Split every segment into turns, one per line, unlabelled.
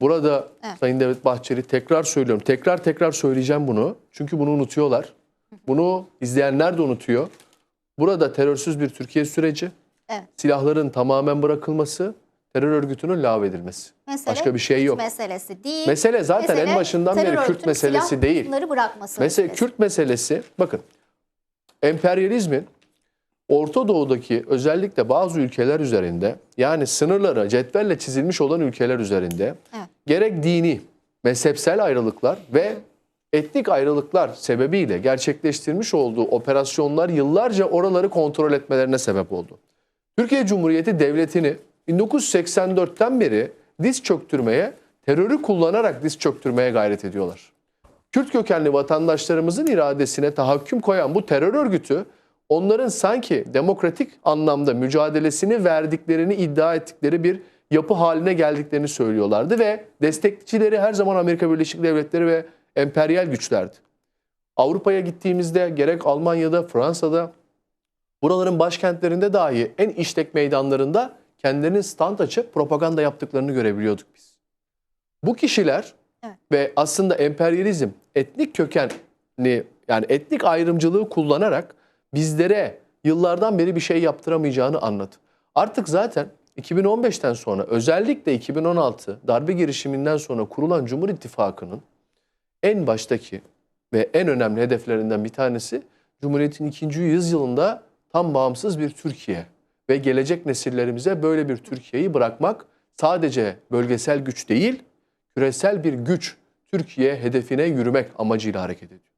Burada
Evet.
Sayın Devlet Bahçeli tekrar söylüyorum. Tekrar tekrar söyleyeceğim bunu. Çünkü bunu unutuyorlar. Bunu izleyenler de unutuyor. Burada terörsüz bir Türkiye süreci,
Evet.
silahların tamamen bırakılması, terör örgütünün lağvedilmesi.
Mesele
Başka bir şey yok.
meselesi değil.
Mesele zaten en
Mesele
başından
terör
beri Kürt meselesi değil.
meselesi.
Kürt meselesi bakın emperyalizmin Orta Doğu'daki özellikle bazı ülkeler üzerinde yani sınırları cetvelle çizilmiş olan ülkeler üzerinde
Evet.
gerek dini, mezhepsel ayrılıklar ve etnik ayrılıklar sebebiyle gerçekleştirmiş olduğu operasyonlar yıllarca oraları kontrol etmelerine sebep oldu. Türkiye Cumhuriyeti Devleti'ni 1984'ten beri diz çöktürmeye, terörü kullanarak diz çöktürmeye gayret ediyorlar. Kürt kökenli vatandaşlarımızın iradesine tahakküm koyan bu terör örgütü onların sanki demokratik anlamda mücadelesini verdiklerini iddia ettikleri bir yapı haline geldiklerini söylüyorlardı ve destekçileri her zaman Amerika Birleşik Devletleri ve emperyal güçlerdi. Avrupa'ya gittiğimizde gerek Almanya'da, Fransa'da buraların başkentlerinde dahi en işlek meydanlarında kendilerinin stand açıp propaganda yaptıklarını görebiliyorduk biz. Bu kişiler
Evet.
ve aslında emperyalizm etnik kökenli yani etnik ayrımcılığı kullanarak bizlere yıllardan beri bir şey yaptıramayacağını anladı. Artık zaten 2015'ten sonra özellikle 2016 darbe girişiminden sonra kurulan Cumhur İttifakı'nın en baştaki ve en önemli hedeflerinden bir tanesi Cumhuriyet'in ikinci yüzyılında tam bağımsız bir Türkiye ve gelecek nesillerimize böyle bir Türkiye'yi bırakmak sadece bölgesel güç değil, küresel bir güç Türkiye hedefine yürümek amacıyla hareket ediyor.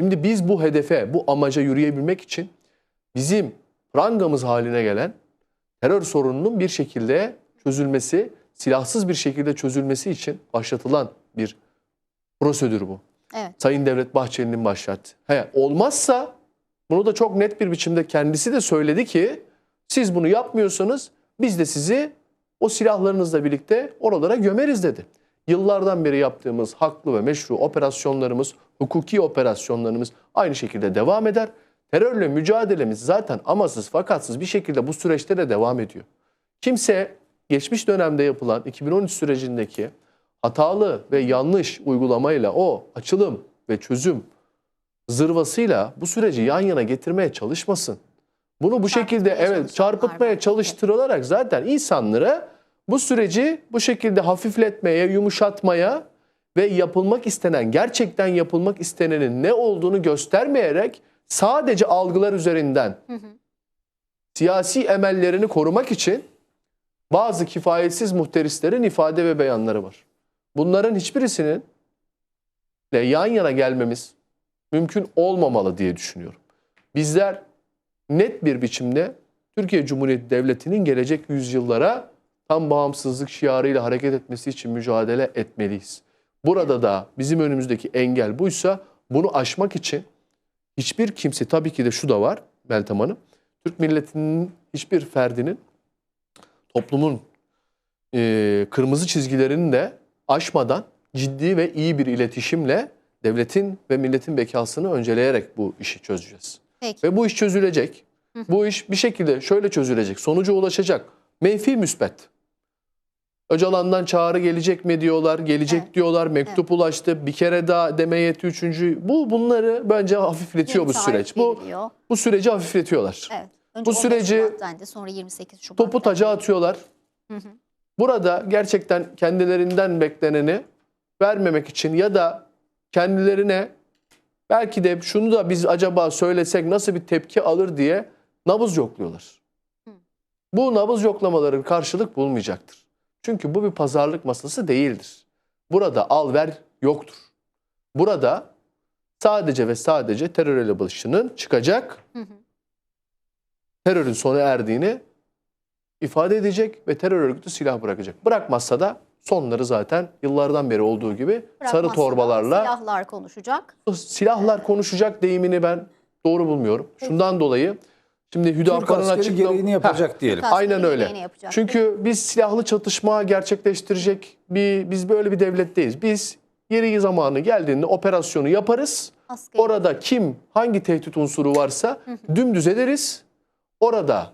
Şimdi biz bu hedefe, bu amaca yürüyebilmek için bizim prangamız haline gelen terör sorununun bir şekilde çözülmesi, silahsız bir şekilde çözülmesi için başlatılan bir prosedür bu.
Evet.
Sayın Devlet Bahçeli'nin başlattı. He, olmazsa bunu da çok net bir biçimde kendisi de söyledi ki siz bunu yapmıyorsanız biz de sizi o silahlarınızla birlikte oralara gömeriz dedi. Yıllardan beri yaptığımız haklı ve meşru operasyonlarımız, hukuki operasyonlarımız aynı şekilde devam eder. Terörle mücadelemiz zaten amasız fakatsız bir şekilde bu süreçte de devam ediyor. Kimse geçmiş dönemde yapılan 2013 sürecindeki hatalı ve yanlış uygulamayla o açılım ve çözüm zırvasıyla bu süreci yan yana getirmeye çalışmasın. Bunu bu şekilde evet çarpıtmaya çalıştırılarak zaten insanları bu süreci bu şekilde hafifletmeye, yumuşatmaya ve yapılmak istenen, gerçekten yapılmak istenenin ne olduğunu göstermeyerek sadece algılar üzerinden siyasi emellerini korumak için bazı kifayetsiz muhterislerin ifade ve beyanları var. Bunların hiçbirisinin de yan yana gelmemiz mümkün olmamalı diye düşünüyorum. Bizler net bir biçimde Türkiye Cumhuriyeti Devleti'nin gelecek yüzyıllara tam bağımsızlık şiarıyla hareket etmesi için mücadele etmeliyiz. Burada da bizim önümüzdeki engel buysa bunu aşmak için hiçbir kimse tabii ki de şu da var Meltem Hanım. Türk milletinin hiçbir ferdinin toplumun e, kırmızı çizgilerini de aşmadan ciddi ve iyi bir iletişimle devletin ve milletin bekasını önceleyerek bu işi çözeceğiz.
Peki.
Ve bu iş çözülecek. Bu iş bir şekilde şöyle çözülecek. Sonuca ulaşacak. Menfi müspet. Öcalan'dan çağrı gelecek mi diyorlar, gelecek
Evet.
diyorlar, mektup ulaştı, bir kere daha demeye yetti üçüncü. Bu bunları bence hafifletiyor bu
Yeni
süreç.
tarih
Bu bu süreci hafifletiyorlar.
Evet. Önce
Bu
15
süreci-
Şubat'taydı, sonra 28 Şubat'ta.
Topu taca atıyorlar. Burada gerçekten kendilerinden bekleneni vermemek için ya da kendilerine belki de şunu da biz acaba söylesek nasıl bir tepki alır diye nabız yokluyorlar. Bu nabız yoklamaların karşılık bulmayacaktır. Çünkü bu bir pazarlık masası değildir. Burada al ver yoktur. Burada sadece ve sadece terör elebaşının çıkacak, terörün sona erdiğini ifade edecek ve terör örgütü silah bırakacak. Bırakmazsa da sonları zaten yıllardan beri olduğu gibi sarı
Bırakmazsa
torbalarla
Silahlar konuşacak.
silahlar konuşacak deyimini ben doğru bulmuyorum. Şundan dolayı şimdi Hüdapar'ın
Türk askeri
açıklam-
gereğini yapacak diyelim.
Türk askeri
Aynen öyle.
yapacak.
Çünkü biz silahlı çatışma gerçekleştirecek bir biz böyle bir devletteyiz. Biz yeri zamanı geldiğinde operasyonu yaparız.
Askeri-
Orada kim hangi tehdit unsuru varsa dümdüz ederiz. Orada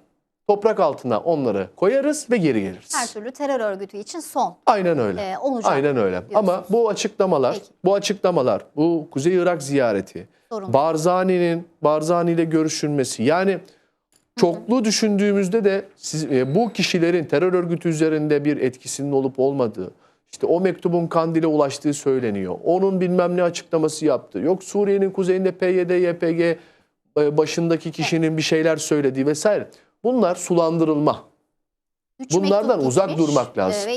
toprak altına onları koyarız ve geri geliriz.
Her türlü terör örgütü için son
Aynen öyle.
e, olacak.
Aynen öyle.
diyorsunuz.
Ama bu açıklamalar,
Peki.
bu açıklamalar, bu Kuzey Irak ziyareti,
Sorun.
Barzani'nin Barzani ile görüşülmesi yani çoklu düşündüğümüzde de siz, e, bu kişilerin terör örgütü üzerinde bir etkisinin olup olmadığı, işte o mektubun Kandil'e ulaştığı söyleniyor. Onun bilmem ne açıklaması yaptı. Yok Suriye'nin kuzeyinde PYD, YPG e, başındaki kişinin bir şeyler söylediği vesaire. Bunlar sulandırılma.
Üç
bunlardan uzak
gitmiş,
durmak lazım.
e, ve